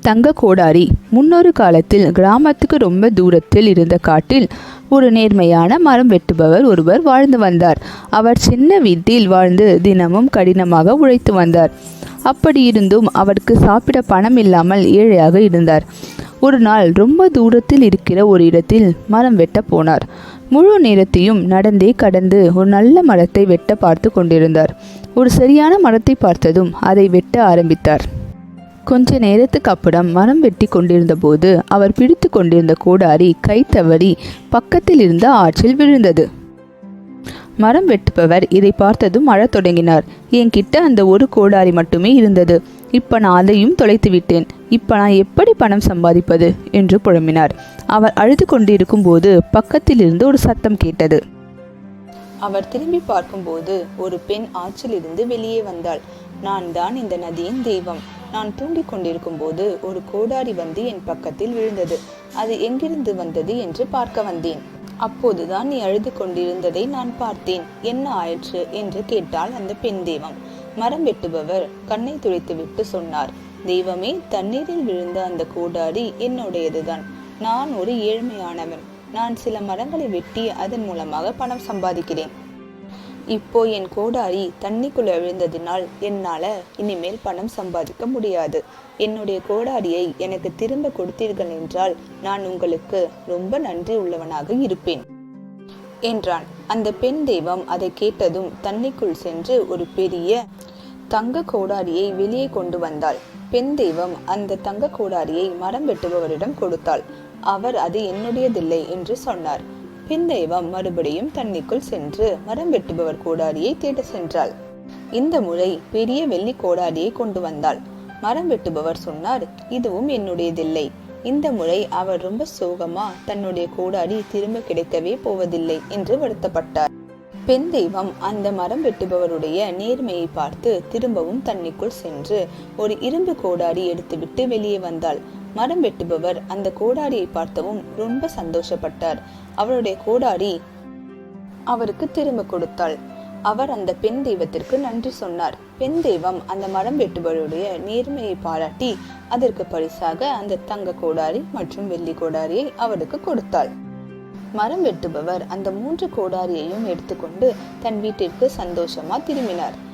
தங்க கோடாரி முன்னொரு காலத்தில் கிராமத்துக்கு ரொம்ப தூரத்தில் இருந்த காட்டில் ஒரு நேர்மையான மரம் வெட்டுபவர் ஒருவர் வாழ்ந்து வந்தார். அவர் சின்ன வீட்டில் வாழ்ந்து தினமும் கடினமாக உழைத்து வந்தார். அப்படி இருந்தும் அவருக்கு சாப்பிட பணம் இல்லாமல் ஏழையாக இருந்தார். ஒரு நாள் ரொம்ப தூரத்தில் இருக்கிற ஒரு இடத்தில் மரம் வெட்ட போனார். முழு நேரத்தையும் நடந்தே கடந்து ஒரு நல்ல மரத்தை வெட்ட பார்த்து கொண்டிருந்தார். ஒரு சரியான மரத்தை பார்த்ததும் அதை வெட்ட ஆரம்பித்தார். கொஞ்ச நேரத்துக்கு அப்புறம் மரம் வெட்டி கொண்டிருந்த போது அவர் பிடித்து கொண்டிருந்த கோடாரி கை தவறி பக்கத்தில் இருந்த ஆற்றில் விழுந்தது. மரம் வெட்டுபவர் இதை பார்த்ததும் அழத் தொடங்கினார். என்கிட்ட அந்த ஒரு கோடாரி மட்டுமே இருந்தது. இப்ப நான் அதையும் தொலைத்து விட்டேன். இப்ப நான் எப்படி பணம் சம்பாதிப்பது? என்று புழம்பினார் அவர் அழுது கொண்டிருக்கும் போது பக்கத்தில் இருந்து ஒரு சத்தம் கேட்டது. அவர் திரும்பி பார்க்கும்போது ஒரு பெண் ஆற்றிலிருந்து வெளியே வந்தாள். நான் தான் இந்த நதியின் தெய்வம். நான் தூங்கிக் கொண்டிருக்கும் போது ஒரு கோடாரி வந்து என் பக்கத்தில் விழுந்தது. அது எங்கிருந்து வந்தது என்று பார்க்க வந்தேன். அப்போதுதான் நீ அழுது கொண்டிருந்ததை நான் பார்த்தேன். என்ன ஆயிற்று என்று கேட்டாள் அந்த பெண் தெய்வம். மரம் வெட்டுபவர் கண்ணை துடைத்துவிட்டு சொன்னார். தெய்வமே தண்ணீரில் விழுந்த அந்த கோடாரி என்னுடையதுதான். நான் ஒரு ஏழ்மையானவன். நான் சில மரங்களை வெட்டி அதன் மூலமாக பணம் சம்பாதிக்கிறேன். இப்போ என் கோடாரி தண்ணிக்குள்ள விழுந்ததினால் என்னால இனிமேல் பணம் சம்பாதிக்க முடியாது. என்னுடைய கோடாரியை எனக்கு திரும்ப கொடுத்தீர்கள் என்றால் நான் உங்களுக்கு ரொம்ப நன்றி உள்ளவனாக இருப்பேன். என்றான். அந்த பெண் தெய்வம் அதை கேட்டதும் தண்ணிக்குள் சென்று ஒரு பெரிய தங்க கோடாரியை வெளியே கொண்டு வந்தாள். பெண் தெய்வம் அந்த தங்க கோடாரியை மரம் வெட்டுபவரிடம் கொடுத்தாள். அவர் அது என்னுடையதில்லை என்று சொன்னார். பெண் தெய்வம் மறுபடியும் தண்ணிக்குள் சென்று மரம் வெட்டுபவர் கோடாரியை தேட சென்றாள். இந்த முறை பெரிய வெள்ளி கோடாரியை கொண்டு வந்தாள். மரம் வெட்டுபவர் சொன்னார் இதுவும் என்னுடையதில்லை. இந்த முறை அவர் ரொம்ப சோகமா தன்னுடைய கோடாரி திரும்ப கிடைக்கவே போவதில்லை என்று வருத்தப்பட்டார். பெண் தெய்வம் அந்த மரம் வெட்டுபவருடைய நேர்மையை பார்த்து திரும்பவும் தண்ணிக்குள் சென்று ஒரு இரும்பு கோடாரி எடுத்துவிட்டு வெளியே வந்தாள். மரம் வெட்டுபவர் அந்த கோடாரியை பார்த்தவும் ரொம்ப சந்தோஷப்பட்டார். அவருடைய கோடாரி அவருக்கு திரும்ப கொடுத்தாள். அவர் அந்த பெண் தெய்வத்திற்கு நன்றி சொன்னார். பெண் தெய்வம் அந்த மரம் வெட்டுபவருடைய நேர்மையை பாராட்டி அதற்கு பரிசாக அந்த தங்க கோடாரி மற்றும் வெள்ளி கோடாரியை அவருக்கு கொடுத்தாள். மரம் வெட்டுபவர் அந்த மூன்று கோடாரியையும் எடுத்துக்கொண்டு தன் வீட்டிற்கு சந்தோஷமா திரும்பினார்.